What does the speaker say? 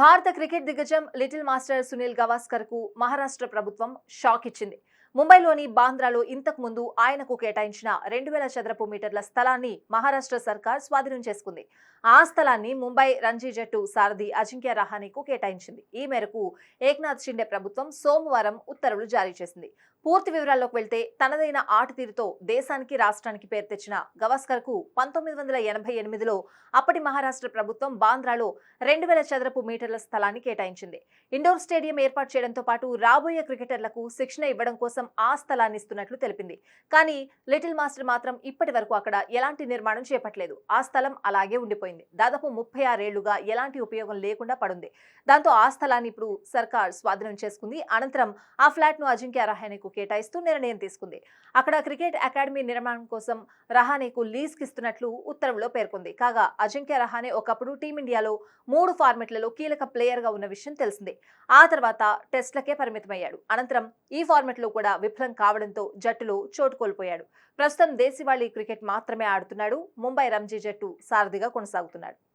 భారత క్రికెట్ దిగ్గజం little master Sunil గవాస్కర్కు మహారాష్ట్ర ప్రభుత్వం షాక్ ఇచ్చింది. ముంబైలోని బాంద్రాలో ఇంతకు ముందు ఆయనకు కేటాయించిన రెండు వేల చదరపు మీటర్ల స్థలాన్ని మహారాష్ట్ర సర్కార్ స్వాధీనం చేసుకుంది. ఆ స్థలాన్ని ముంబై రంజీ జట్టు సారథి అజింక్య రహానీకు కేటాయించింది. ఈ మేరకు ఏక్నాథ్ షిండే ప్రభుత్వం సోమవారం ఉత్తర్వులు జారీ చేసింది. పూర్తి వివరాల్లోకి వెళ్తే తనదైన ఆట తీరుతో దేశానికి రాష్ట్రానికి పేరు తెచ్చిన గవాస్కర్కు పంతొమ్మిది వందల ఎనభై ఎనిమిదిలో అప్పటి మహారాష్ట్ర ప్రభుత్వం బాంద్రాలో రెండు వేల చదరపు మీటర్ల స్థలాన్ని కేటాయించింది. ఇండోర్ స్టేడియం ఏర్పాటు చేయడంతో పాటు రాబోయే క్రికెటర్లకు శిక్షణ ఇవ్వడం కోసం ఆ స్థలాన్ని ఇస్తున్నట్లు తెలిపింది. కానీ లిటిల్ మాస్టర్ మాత్రం ఇప్పటి వరకు అక్కడ ఎలాంటి నిర్మాణం చేపట్టలేదు. ఆ స్థలం అలాగే ఉండిపోయింది. దాదాపు ముప్పై ఆరేళ్ళుగా ఎలాంటి ఉపయోగం లేకుండా పడుంది. దాంతో ఆ స్థలాన్ని ఇప్పుడు సర్కార్ స్వాధీనం చేసుకుంది. అనంతరం ఆ ఫ్లాట్ను అజింక్య రహానేకు కేటాయిస్తూ నిర్ణయం తీసుకుంది. అక్కడ క్రికెట్ అకాడమీ నిర్మాణం కోసం రహానేకు లీజ్ ఇస్తున్నట్లు ఉత్తర్వులో పేర్కొంది. కాగా అజింక్య రహానే ఒకప్పుడు టీమిండియాలో మూడు ఫార్మెట్లలో కీలక ప్లేయర్గా ఉన్న విషయం తెలిసిందే. ఆ తర్వాత టెస్ట్లకే పరిమితమయ్యాడు. అనంతరం ఈ ఫార్మెట్లో కూడా కూడా విఫలం కావడంతో జట్టులో చోటు కోల్పోయాడు. ప్రస్తుతం దేశవాళీ క్రికెట్ మాత్రమే ఆడుతున్నాడు. ముంబై రంజీ జట్టు సారథిగా కొనసాగుతున్నాడు.